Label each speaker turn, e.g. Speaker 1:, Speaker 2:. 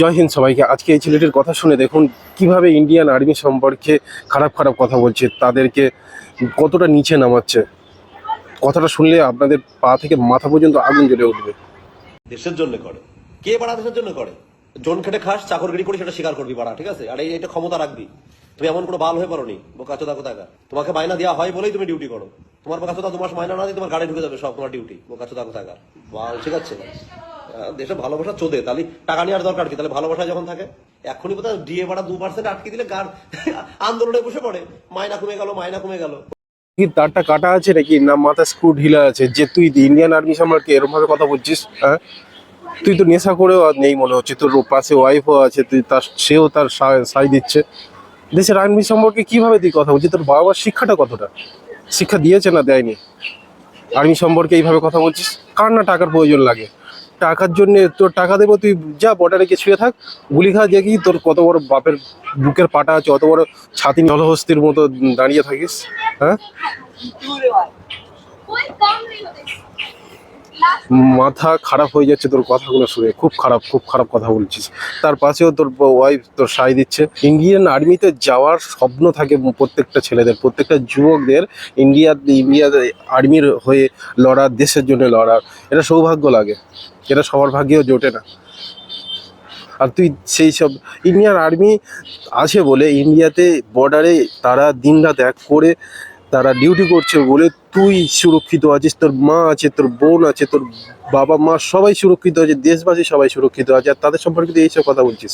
Speaker 1: জয় হিন্দ সবাইকে। আজকে এই ছেলেটির কথা শুনে দেখুন, কীভাবে ইন্ডিয়ান আর্মি সম্পর্কে খারাপ খারাপ কথা বলছে, তাদেরকে কতটা নিচে নামাচ্ছে। কথাটা শুনলে আপনাদের পা থেকে মাথা পর্যন্ত আগুন জ্বলে উঠবে।
Speaker 2: দেশের জন্য করে। কে বাড়া দেশের জন্য করে? জন খেটে খাস, চাকরগিরি করে সেটা স্বীকার করবি বাড়া, ঠিক আছে? আর এটা ক্ষমতা রাখবি। তুমি এমন কোনো বাল হয়ে পারোনি বোকাচোদা কোথাকার? তোমাকে মাইনা দেওয়া হয় বলেই তুমি ডিউটি করো। তোমার বোকাচোদা তোমার মাইনা না দিয়ে তোমার গাড়ি ঢুকে যাবে সব তোমার ডিউটি বোকাচোদা কোথাকার? বাল, ঠিক আছে? দেশে ভালোবাসা চোদে। তাহলে টাকা নেওয়ার দরকার কি? তাহলে ভালোবাসা যখন থাকে, এখনই বোধহয় ডিএ বাড়া দু পার্সেন্ট আটকে দিলে গার আন্দোলনে বসে পড়ে। মাইনা কমে গেল, মাইনা কমে গেল।
Speaker 1: তারটা কাটা আছে নাকি? না, মাথা স্ক্রু ঢিলা আছে? যে তুই ইন্ডিয়ান আর্মি সম্পর্কে এরকম ভাবে কথা বলছিস হ্যাঁ? তুই তো নেশা করেও আর নেই মনে হচ্ছে। তোর পাশে ওয়াইফও আছে, তুই তার সেও তার সাই দিচ্ছে। দেশের আর্মি সম্পর্কে কীভাবে তুই কথা বলছিস? তোর বাবা শিক্ষাটা কতটা? শিক্ষা দিয়েছে না দেয়নি? আর্মি সম্পর্কে এইভাবে কথা বলছিস? কার না টাকার প্রয়োজন লাগে? টাকার জন্য তোর টাকা দেবো, তুই যা বর্ডারে গিয়ে ছুঁয়ে থাক, গুলি খা দেখি তোর কত বড় বাপের বুকের পাটা আছে, অত বড় ছাতি জলহস্তির মতো দাঁড়িয়ে থাকিস হ্যাঁ? মাথা খারাপ হয়ে যাচ্ছে তোর কথাগুলো শুনে, খুব খারাপ খুব খারাপ কথা বলছিস। তার পাশেও তোর ওয়াইফ তোর সাই দিচ্ছে। ইন্ডিয়ান আর্মিতে যাওয়ার স্বপ্ন থাকে প্রত্যেকটা ছেলেদের, প্রত্যেকটা যুবকদের ইন্ডিয়া ইন্ডিয়া আর্মির হয়ে লড়ার, দেশের জন্য লড়ার। এটা সৌভাগ্য লাগে। এটা সবার ভাগ্যেও জোটে না। আর তুই সেই সব ইন্ডিয়ান আর্মি আছে বলে ইন্ডিয়াতে বর্ডারে তারা দিন রাত এক করে তারা ডিউটি করছে বলে তুই সুরক্ষিত আছিস, তোর মা আছে, তোর বোন আছে, তোর বাবা মা সবাই সুরক্ষিত আছে, দেশবাসী সবাই সুরক্ষিত আছে, আর তাদের সম্পর্কে এইসব কথা বলছিস।